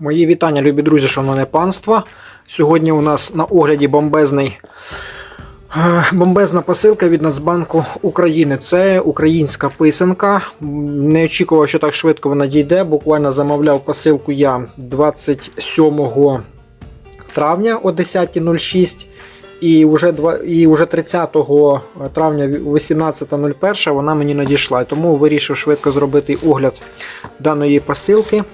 Мої вітання, любі друзі, шановне панство. Сьогодні у нас на огляді бомбезний, е, бомбезна посилка від Нацбанку України. Це українська писанка. Не очікував, що так швидко вона дійде. Буквально замовляв посилку я 27 травня о 10.06. І вже, і вже 30 травня 18.01 вона мені надійшла. Тому вирішив швидко зробити огляд даної посилки.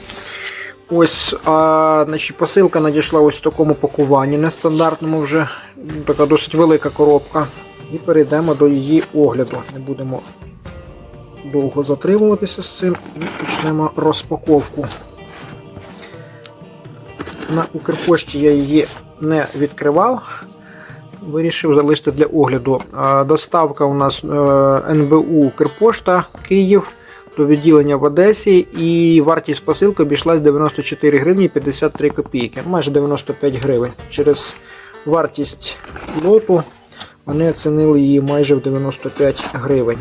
Ось а, значить, посилка надійшла ось в такому пакуванні нестандартному вже. Ну, Така досить велика коробка. І перейдемо до її огляду. Не будемо довго затримуватися з цим і почнемо розпаковку. На Укрпошті я її не відкривав. Вирішив залишити для огляду. Доставка у нас е, НБУ Укрпошта Київ до відділення в Одесі, і вартість посилки обійшлась 94 гривні 53 копійки, майже 95 гривень. Через вартість лоту вони оцінили її майже в 95 гривень.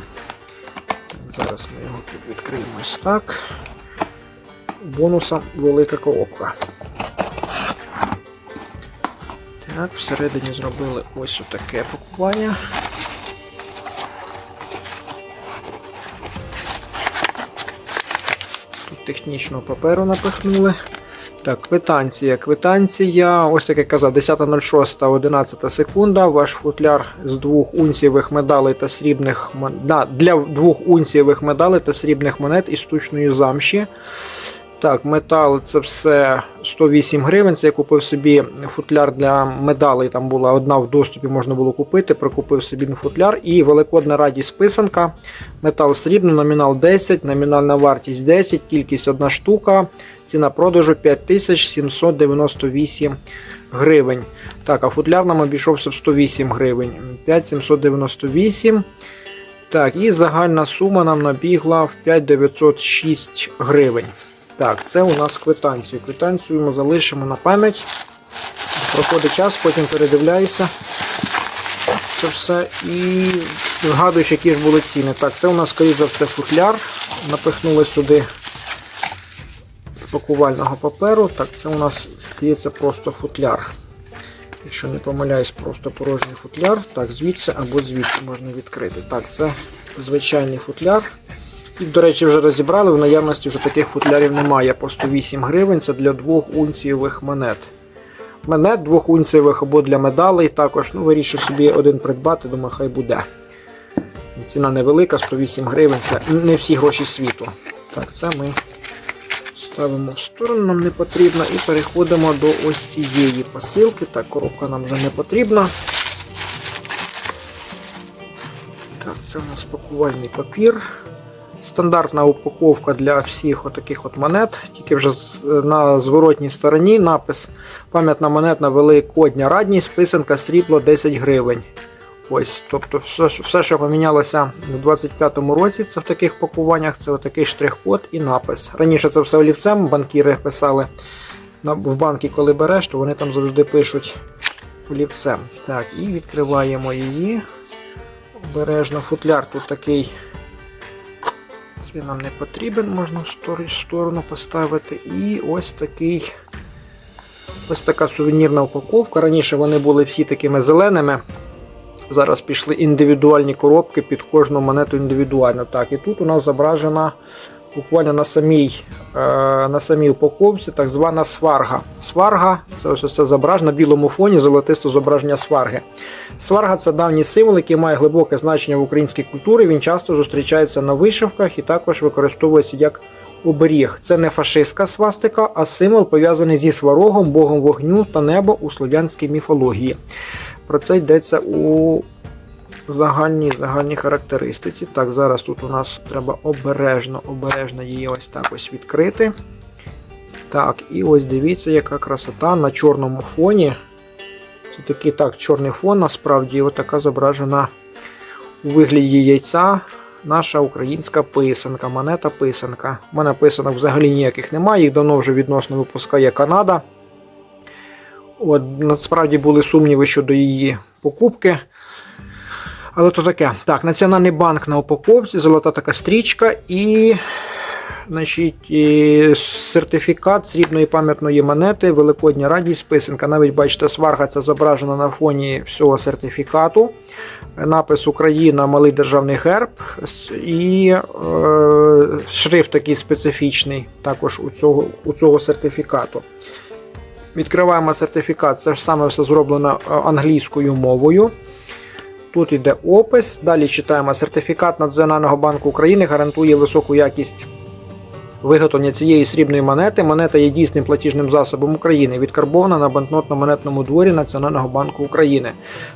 Зараз ми його тут відкриємо ось так. Бонусом велика коробка. Так, всередині зробили ось таке пакування. Технічного паперу напихнули. Так, квитанція. Квитанція, ось як я казав, 10.06, 11 секунда. Ваш футляр з двох унцієвих медалей та срібних мон- да, для двох унцієвих медалей та срібних монет із штучної замші. Так, метал це все 108 гривень. Це я купив собі футляр для медалей. Там була одна в доступі, можна було купити. Прикупив собі футляр. І великодна радість писанка. Метал срібний, номінал 10, номінальна вартість 10, кількість одна штука. Ціна продажу 5798 гривень. Так, а футляр нам обійшовся в 108 гривень. 5798. Так, і загальна сума нам набігла в 5906 гривень. Так, це у нас квитанції. Квитанцію ми залишимо на пам'ять. Проходить час, потім передивляюся це все і згадуєш, які ж були ціни. Так, це у нас, скоріш за все, футляр. Напихнули сюди пакувального паперу. Так, це у нас здається просто футляр. Якщо не помиляюсь, просто порожній футляр. Так, звідси або звідси можна відкрити. Так, це звичайний футляр. І, до речі, вже розібрали, в наявності вже таких футлярів немає по 108 гривень. Це для двох унцієвих монет. Монет двох унцієвих або для медалей також. Ну, вирішив собі один придбати, думаю, хай буде. Ціна невелика, 108 гривень. Це не всі гроші світу. Так, це ми ставимо в сторону, нам не потрібно. І переходимо до ось цієї посилки. Так, коробка нам вже не потрібна. Так, це у нас пакувальний папір. Стандартна упаковка для всіх отаких от монет, тільки вже на зворотній стороні напис пам'ятна монетна великодня радність, писанка срібло 10 гривень. Ось, тобто все, все, що помінялося у 25-му році, це в таких пакуваннях, це отакий штрих-код і напис. Раніше це все олівцем, банкіри писали. В банки, коли береш, то вони там завжди пишуть олівцем. Так, і відкриваємо її. Обережно футляр тут такий. Це нам не потрібен, можна в сторону поставити. І ось такий. Ось така сувенірна упаковка. Раніше вони були всі такими зеленими. Зараз пішли індивідуальні коробки під кожну монету індивідуально. Так, і тут у нас зображена буквально на самій, е, на самій упаковці так звана сварга. Сварга це ось це зображено на білому фоні золотисте зображення сварги. Сварга це давній символ, який має глибоке значення в українській культурі. Він часто зустрічається на вишивках і також використовується як оберіг. Це не фашистська свастика, а символ пов'язаний зі сварогом, богом вогню та неба у слов'янській міфології. Про це йдеться у загальній загальній характеристиці. Так, зараз тут у нас треба обережно, обережно її ось так ось відкрити. Так, і ось дивіться, яка красота на чорному фоні. Це такий так, чорний фон, насправді, ось така зображена у вигляді яйця. Наша українська писанка, монета писанка. У мене писанок взагалі ніяких немає, їх давно вже відносно випускає Канада. От, насправді були сумніви щодо її покупки. Але то таке. Так, Національний банк на упаковці, золота така стрічка і значить, і сертифікат срібної пам'ятної монети, Великодня радість, писанка. Навіть бачите, сварга це зображена на фоні всього сертифікату. Напис Україна, малий державний герб і е, шрифт такий специфічний також у цього, у цього сертифікату. Відкриваємо сертифікат, це ж саме все зроблено е, англійською мовою. Тут йде опис. Далі читаємо сертифікат Національного банку України гарантує високу якість виготовлення цієї срібної монети. Монета є дійсним платіжним засобом України, відкарбована на банкнотно-монетному дворі Національного банку України.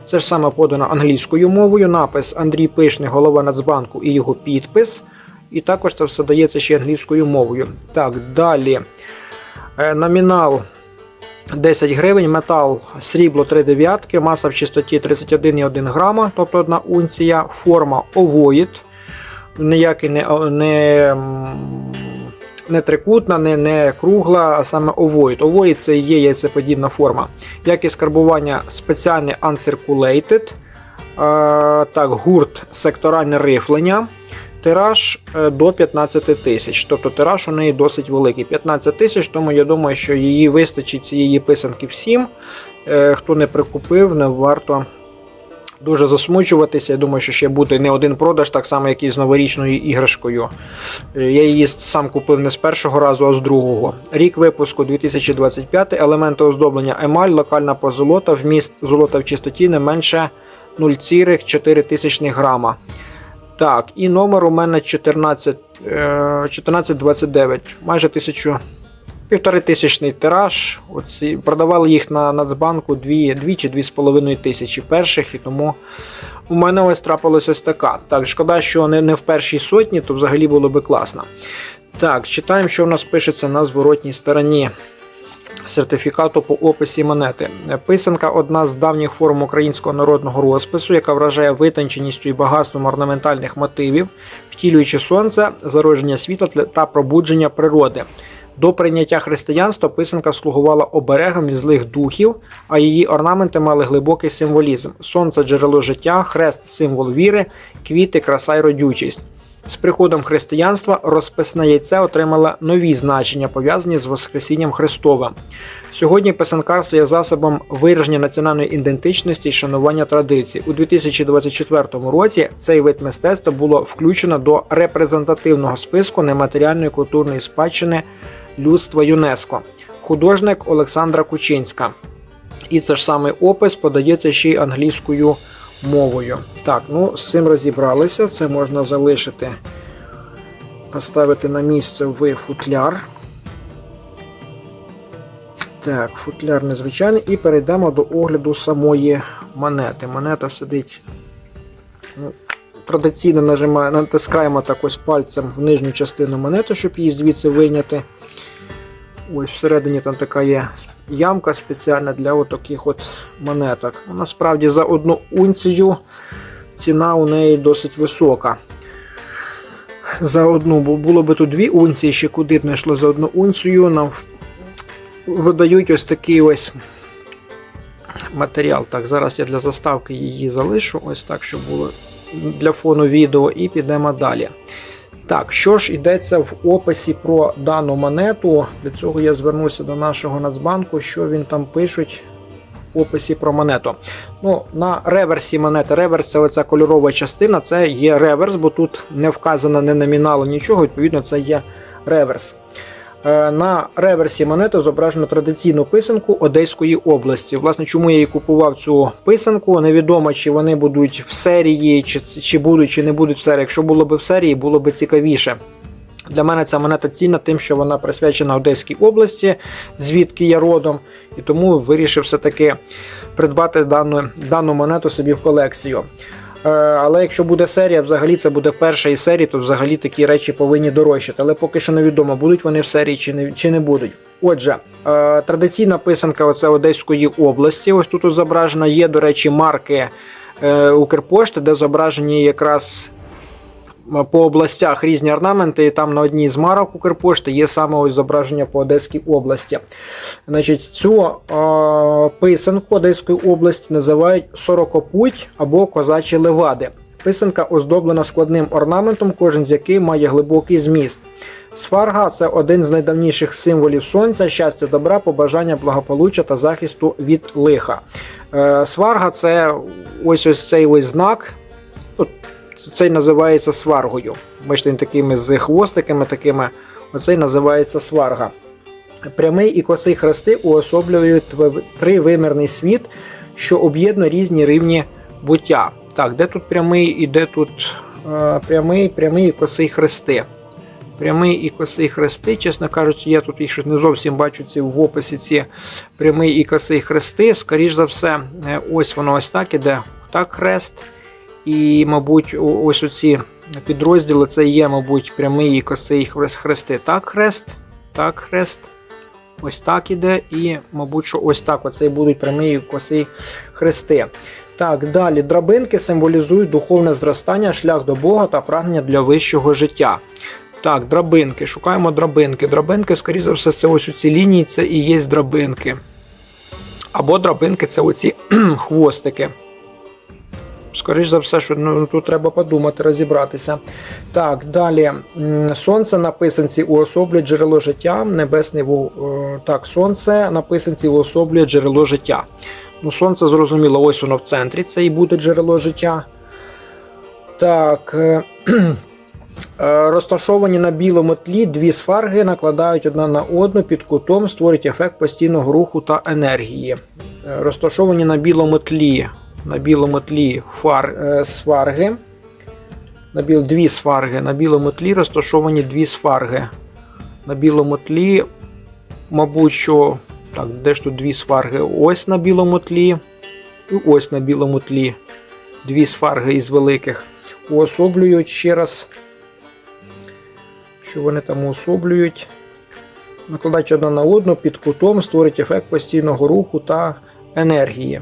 Це ж саме подано англійською мовою. Напис Андрій Пишний, голова Нацбанку і його підпис. І також це все дається ще англійською мовою. Так, далі. Е, Номінал 10 гривень, метал срібло 3 дев'ятки, маса в чистоті 31,1 грама, тобто 1 унція, форма овоїд, ніякий не, не, не трикутна, не, не кругла, а саме овоїд. Овоїд це є яйцеподібна форма. Якість карбування спеціальний uncirculated, е, так, гурт секторальне рифлення. Тираж е, до 15 тисяч, тобто тираж у неї досить великий. 15 тисяч, тому я думаю, що її вистачить цієї писанки всім. Е, Хто не прикупив, не варто дуже засмучуватися. Я думаю, що ще буде не один продаж, так само, як і з новорічною іграшкою. Е, Я її сам купив не з першого разу, а з другого. Рік випуску 2025, елементи оздоблення емаль, локальна позолота, вміст золота в чистоті не менше 0,4 тисячних грама. Так, і номер у мене 14, е, 1429, майже тисячу, півтори тисячний тираж. Оці, продавали їх на Нацбанку 2, 2 чи 2,5 тисячі перших, і тому у мене ось трапилась ось така. Так, шкода, що не, не в першій сотні, то взагалі було би класно. Так, читаємо, що в нас пишеться на зворотній стороні сертифікату по описі монети. Писанка одна з давніх форм українського народного розпису, яка вражає витонченістю і багатством орнаментальних мотивів, втілюючи сонце, зародження світла та пробудження природи. До прийняття християнства писанка слугувала оберегом від злих духів, а її орнаменти мали глибокий символізм: сонце джерело життя, хрест символ віри, квіти, краса й родючість. З приходом християнства розписне яйце отримало нові значення, пов'язані з Воскресінням Христовим. Сьогодні писанкарство є засобом вираження національної ідентичності і шанування традицій. У 2024 році цей вид мистецтва було включено до репрезентативного списку нематеріальної культурної спадщини людства ЮНЕСКО. Художник Олександра Кучинська. І це ж самий опис подається ще й англійською мовою. Так, ну з цим розібралися. Це можна залишити, поставити на місце в футляр. Так, футляр незвичайний. І перейдемо до огляду самої монети. Монета сидить. Ну, Традиційно нажимає, натискаємо так ось пальцем в нижню частину монети, щоб її звідси вийняти. Ось всередині там така є ямка спеціальна для от таких от монеток. Ну, Насправді за одну унцію ціна у неї досить висока. За одну, бо було би тут дві унції, ще куди б не йшло за одну унцію, нам видають ось такий ось матеріал. Так, зараз я для заставки її залишу, ось так, щоб було для фону відео, і підемо далі. Так, що ж йдеться в описі про дану монету? Для цього я звернуся до нашого Нацбанку, що він там пишуть в описі про монету. Ну, На реверсі монети, реверс це оця кольорова частина, це є реверс, бо тут не вказано не номіналу нічого, відповідно, це є реверс. Е, На реверсі монети зображено традиційну писанку Одеської області. Власне, чому я її купував цю писанку? Невідомо, чи вони будуть в серії, чи, чи будуть, чи не будуть в серії. Якщо було б в серії, було б цікавіше. Для мене ця монета цінна тим, що вона присвячена Одеській області, звідки я родом, і тому вирішив все-таки придбати дану, дану монету собі в колекцію. Е, Але якщо буде серія, взагалі це буде перша із серії, то взагалі такі речі повинні дорожчати. Але поки що невідомо, будуть вони в серії чи не, чи не будуть. Отже, е, традиційна писанка оце Одеської області. Ось тут зображена є, до речі, марки е, Укрпошти, де зображені якраз по областях різні орнаменти, і там на одній з марок Укрпошти є саме ось зображення по Одеській області. Значить, Цю е, писанку Одеської області називають сорокопуть або козачі левади. Писанка оздоблена складним орнаментом, кожен з який має глибокий зміст. Сварга це один з найдавніших символів сонця, щастя, добра, побажання, благополуччя та захисту від лиха. Е, Сварга це ось ось цей ось знак. Цей називається сваргою. Бачите, такими з хвостиками, такими. Оцей називається сварга. Прямий і косий хрести уособлюють тривимірний світ, що об'єднує різні рівні буття. Так, де тут прямий і де тут е, прямий, прямий і косий хрести? Прямий і косий хрести, чесно кажучи, я тут їх не зовсім бачу ці в описі ці прямий і косий хрести. Скоріш за все, е, ось воно ось так іде. Так хрест. І, мабуть, ось оці підрозділи це є, мабуть, прямий і косий хрести. Так, хрест, так, хрест. Ось так іде, і, мабуть, що ось так оцей будуть прямий і косий хрести. Так, далі драбинки символізують духовне зростання, шлях до Бога та прагнення для вищого життя. Так, драбинки. Шукаємо драбинки. Драбинки, скоріше за все, це ось ці лінії, це і є драбинки. Або драбинки це оці хвостики. Скоріше за все, що ну, тут треба подумати, розібратися. Так, далі. Сонце на писанці уособлює джерело життя. Небесний ву- е, так, сонце на писанці уособлює джерело життя. Ну, сонце зрозуміло, ось воно в центрі, це і буде джерело життя. Так. е, е, Розташовані на білому тлі дві сфарги накладають одна на одну під кутом, створюють ефект постійного руху та енергії. Розташовані на білому тлі, на білому тлі фар, е, сфарги. На біл, дві сфарги. На білому тлі розташовані дві сфарги. На білому тлі, мабуть, що. Так, де ж тут дві сфарги? Ось на білому тлі. І ось на білому тлі. Дві сфарги із великих. Уособлюють ще раз. Що вони там уособлюють? Накладають одна на одну під кутом, створить ефект постійного руху та енергії.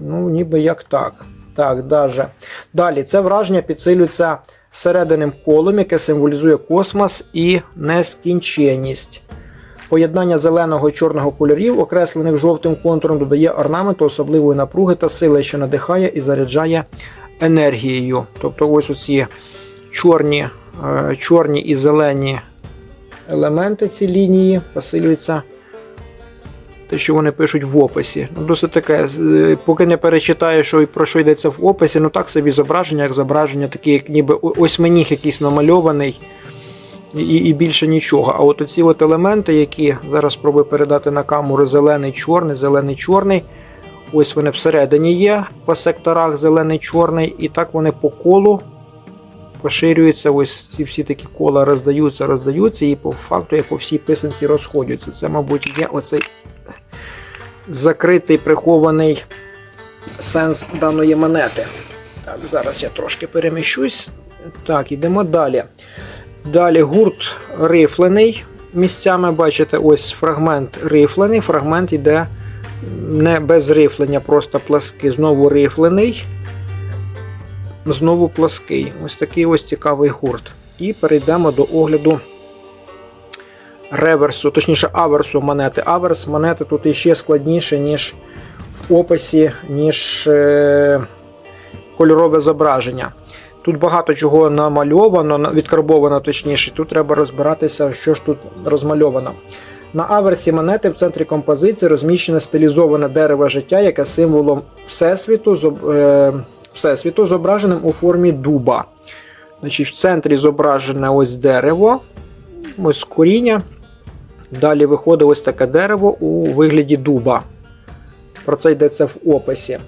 Ну, ніби як так. Так, даже. Далі це враження підсилюється серединним колом, яке символізує космос і нескінченність. Поєднання зеленого і чорного кольорів, окреслених жовтим контуром, додає орнаменту особливої напруги та сили, що надихає і заряджає енергією. Тобто ось оці чорні, е, чорні і зелені елементи ці лінії посилюються те, що вони пишуть в описі. Ну, досить таке, е, поки не перечитаєш, що про що йдеться в описі, ну так собі зображення, як зображення, такі, як ніби о- осьминіг якийсь намальований. І, і більше нічого. А от оці от елементи, які зараз спробую передати на камеру зелений, чорний, зелений, чорний. Ось вони всередині є по секторах зелений, чорний, і так вони по колу поширюються. Ось ці всі такі кола роздаються, роздаються, і по факту, як по всій писанці розходяться. Це, мабуть, є оцей закритий прихований сенс даної монети. Так, зараз я трошки переміщусь. Так, йдемо далі. Далі гурт рифлений. Місцями бачите, ось фрагмент рифлений, фрагмент йде не без рифлення, просто плаский. Знову рифлений. Знову плаский. Ось такий ось цікавий гурт. І перейдемо до огляду реверсу, точніше аверсу монети. Аверс монети тут іще складніше, ніж в описі, ніж е, кольорове зображення. Тут багато чого намальовано, відкарбовано точніше. Тут треба розбиратися, що ж тут розмальовано. На аверсі монети в центрі композиції розміщене стилізоване дерево життя, яке символом Всесвіту, е, Всесвіту зображеним у формі дуба. Значить, в центрі зображене ось дерево, ось коріння. Далі виходить ось таке дерево у вигляді дуба. Про це йдеться в описі.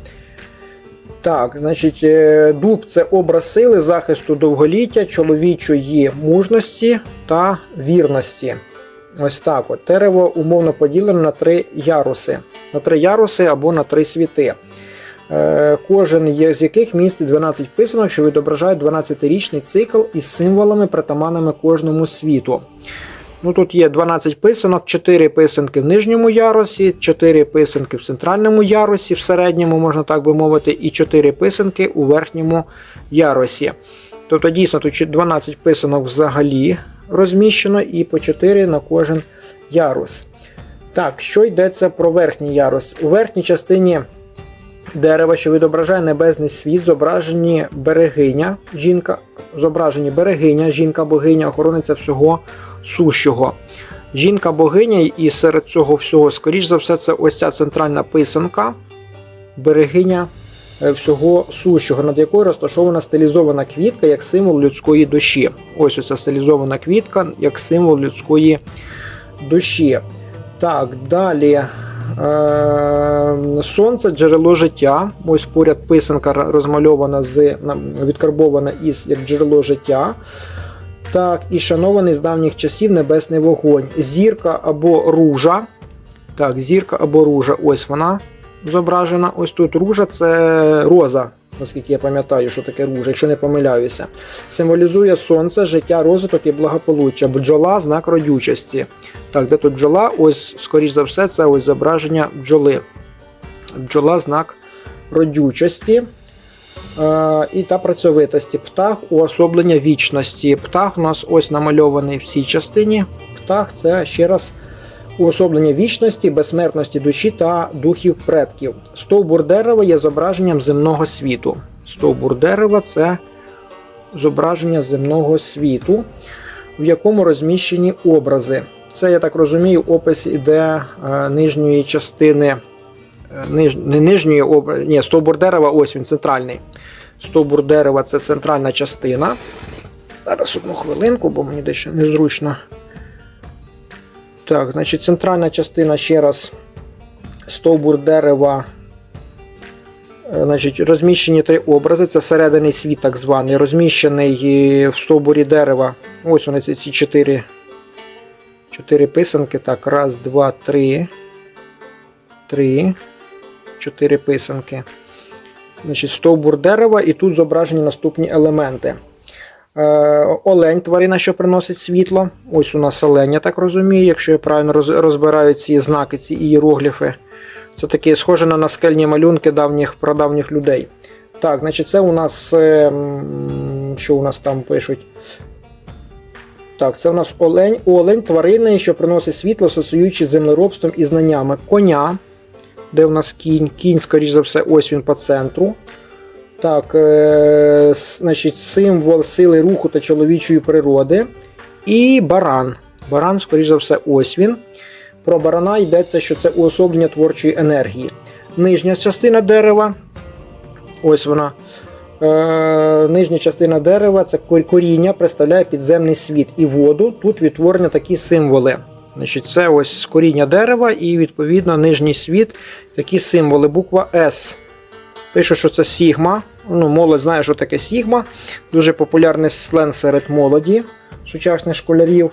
Так, значить, е, дуб це образ сили, захисту довголіття, чоловічої мужності та вірності. Ось так. От. Дерево умовно поділено на три яруси. На три яруси або на три світи. Е, Кожен з яких містить 12 писанок, що відображають 12-річний цикл із символами, притаманними кожному світу. Ну, тут є 12 писанок, 4 писанки в нижньому ярусі, 4 писанки в центральному ярусі, в середньому, можна так би мовити, і 4 писанки у верхньому ярусі. Тобто, дійсно, тут 12 писанок взагалі розміщено, і по 4 на кожен ярус. Так, що йдеться про верхній ярус? У верхній частині дерева, що відображає небесний світ, зображені берегиня, жінка, зображені берегиня, жінка-богиня, охорониця всього сущого. Жінка-богиня, і серед цього всього, скоріш за все, це ось ця центральна писанка, берегиня е, всього сущого, над якою розташована стилізована квітка як символ людської душі. Ось оця стилізована квітка як символ людської душі. Так, далі. Е, Сонце джерело життя. Ось поряд писанка розмальована з відкарбована із як джерело життя. Так, і шанований з давніх часів небесний вогонь. Зірка або ружа. Так, зірка або ружа. Ось вона зображена. Ось тут ружа це роза, наскільки я пам'ятаю, що таке ружа, якщо не помиляюся. Символізує сонце, життя, розвиток і благополуччя. Бджола знак родючості. Так, де тут бджола? Ось, скоріш за все, це ось зображення бджоли. Бджола знак родючості. Е, і та працьовитості. Птах уособлення вічності. Птах у нас ось намальований в цій частині. Птах це ще раз уособлення вічності, безсмертності душі та духів предків. Стовбур дерева є зображенням земного світу. Стовбур дерева це зображення земного світу, в якому розміщені образи. Це, я так розумію, опис іде е, нижньої частини. Ниж, не нижньої ні, стовбур дерева, ось він центральний. Стовбур дерева це центральна частина. Зараз одну хвилинку, бо мені дещо незручно. Так, значить, центральна частина ще раз. Стовбур дерева. Е, Значить, розміщені три образи. Це серединний світ, так званий, розміщений е, в стовбурі дерева. Ось вони ці чотири, чотири писанки. Так, раз, два, три. Три. Чотири писанки. Значить, стовбур дерева, і тут зображені наступні елементи. Е, олень, тварина, що приносить світло. Ось у нас олень, я так розумію, якщо я правильно розбираю ці знаки, ці ієрогліфи. Це такі схоже на наскельні малюнки давніх прадавніх людей. Так, значить, це у нас. е, Що у нас там пишуть? Так, це у нас олень, олень, тварини, що приносить світло, асоціюючи з землеробством і знаннями. Коня, де у нас кінь, кінь, скоріш за все, ось він по центру. Так, е, значить, символ сили руху та чоловічої природи. І баран. Баран, скоріш за все, ось він. Про барана йдеться, що це уособлення творчої енергії. Нижня частина дерева. Ось вона. Е, нижня частина дерева це коріння, представляє підземний світ і воду. Тут відтворення такі символи. Значить, це ось коріння дерева і, відповідно, нижній світ, такі символи. Буква С. Пишу, що це Сігма. Ну, молодь знає, що таке Сігма. Дуже популярний сленг серед молоді сучасних школярів.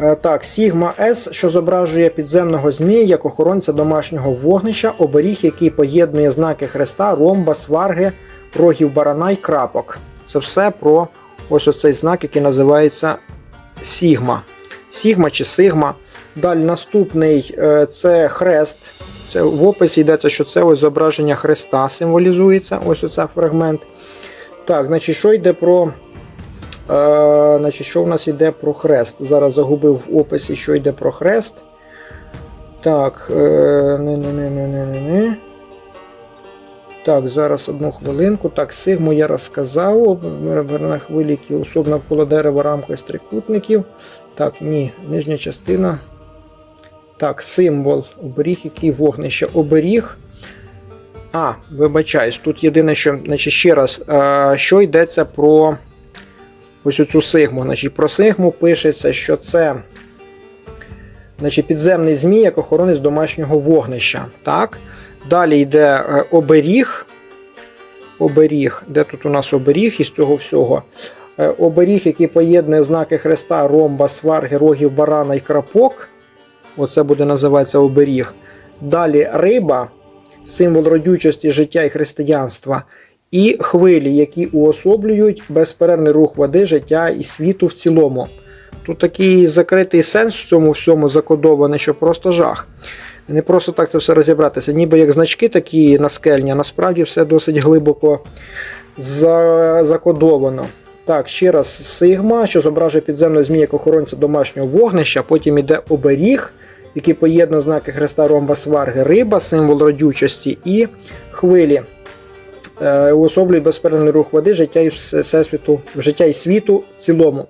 Е, Так, Сігма С, що зображує підземного змія як охоронця домашнього вогнища, оберіг, який поєднує знаки хреста, ромба, сварги, рогів барана й крапок. Це все про ось оцей знак, який називається Сігма. Сігма чи Сигма. Далі наступний е, це хрест. Це в описі йдеться, що це ось зображення хреста символізується. Ось оцей фрагмент. Так, значить, що йде про. Е, значить, що в нас йде про хрест? Зараз загубив в описі, що йде про хрест. Так, е, не, не, не, не, не, не. Так, зараз одну хвилинку. Так, сигму я розказав. На хвилі, які особ навколо дерева рамкою з трикутників. Так, ні, нижня частина. Так, символ. Оберіг, який вогнище. Оберіг. А, вибачаюсь, тут єдине, що, значить, ще раз, що йдеться про ось оцю сигму. Значить, про сигму пишеться, що це значить, підземний змій як охоронець домашнього вогнища. Так? Далі йде е, оберіг. Оберіг. Де тут у нас оберіг із цього всього? Е, Оберіг, який поєднує знаки хреста, ромба, сварги, рогів, барана і крапок. Оце буде називатися оберіг. Далі риба, символ родючості життя і християнства. І хвилі, які уособлюють безперервний рух води, життя і світу в цілому. Тут такий закритий сенс в цьому всьому закодований, що просто жах. Не просто так це все розібратися, ніби як значки такі наскельні, а насправді все досить глибоко закодовано. Так, ще раз Сигма, що зображує підземну змію як охоронця домашнього вогнища, потім іде оберіг, які поєднує знаки хреста ромба сварги, риба, символ родючості і хвилі. Е, Уособлюють безперервний рух води, життя і всесвіту, життя і світу в цілому.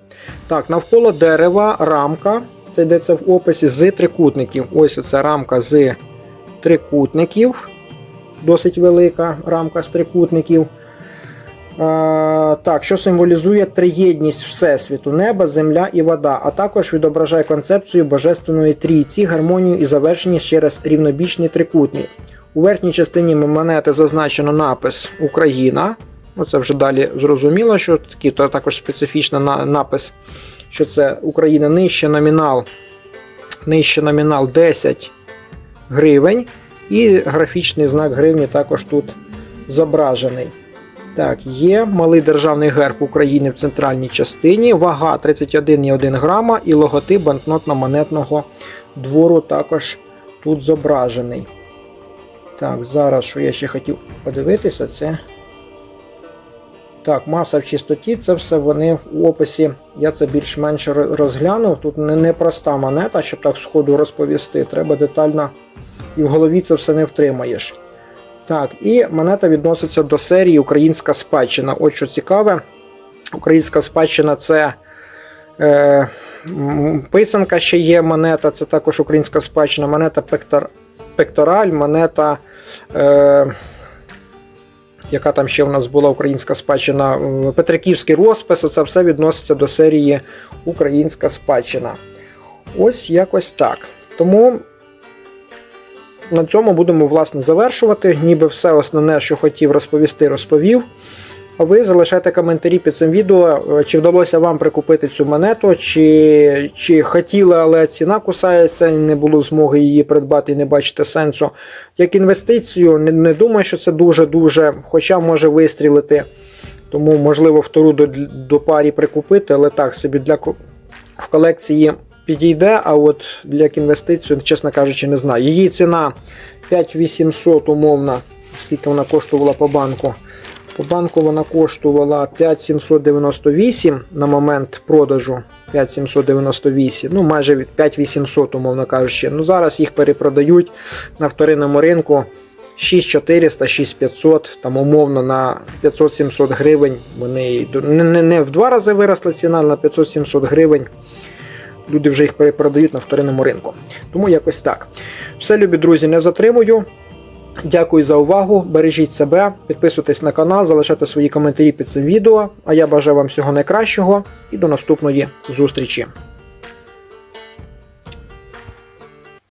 Так, навколо дерева рамка. Це йдеться в описі з трикутників. Ось оця рамка з трикутників. Досить велика рамка з трикутників. А, так, що символізує триєдність Всесвіту, неба, земля і вода, а також відображає концепцію Божественної трійці, гармонію і завершеність через рівнобічний трикутник. У верхній частині монети зазначено напис Україна. Ну, це вже далі зрозуміло, що такий то також специфічний напис, що це Україна нижче номінал, нижче номінал 10 гривень. І графічний знак гривні також тут зображений. Так, є малий державний герб України в центральній частині, вага 31,1 грама і логотип банкнотно-монетного двору також тут зображений. Так, зараз, що я ще хотів подивитися, це. Так, маса в чистоті, це все вони в описі. Я це більш-менш ро- розглянув. Тут не, не проста монета, щоб так сходу розповісти. Треба детально і в голові це все не втримаєш. Так, і монета відноситься до серії Українська спадщина. От що цікаве, Українська спадщина це е, писанка ще є монета, це також українська спадщина, монета пектор, пектораль, монета. Е, яка там ще в нас була українська спадщина, Петриківський розпис, оце все відноситься до серії Українська спадщина. Ось якось так. Тому на цьому будемо власне завершувати. Ніби все основне, що хотів розповісти, розповів. А ви залишайте коментарі під цим відео, е, чи вдалося вам прикупити цю монету, чи, чи хотіли, але ціна кусається, і не було змоги її придбати і не бачите сенсу. Як інвестицію, не, не думаю, що це дуже-дуже, хоча може вистрілити. Тому, можливо, втору до, до парі прикупити, але так собі для в колекції підійде, а от для інвестицію, чесно кажучи, не знаю. Її ціна 5800 умовно, скільки вона коштувала по банку. По банку вона коштувала 5798 на момент продажу. 5798, ну майже від 5800, умовно кажучи. Ну зараз їх перепродають на вторинному ринку 6400, 6500, там умовно на 500-700 гривень. Вони не, не, не в два рази виросла ціна, на 500-700 гривень. Люди вже їх перепродають на вторинному ринку. Тому якось так. Все, любі друзі, не затримую. Дякую за увагу. Бережіть себе, підписуйтесь на канал, залишайте свої коментарі під цим відео. А я бажаю вам всього найкращого і до наступної зустрічі.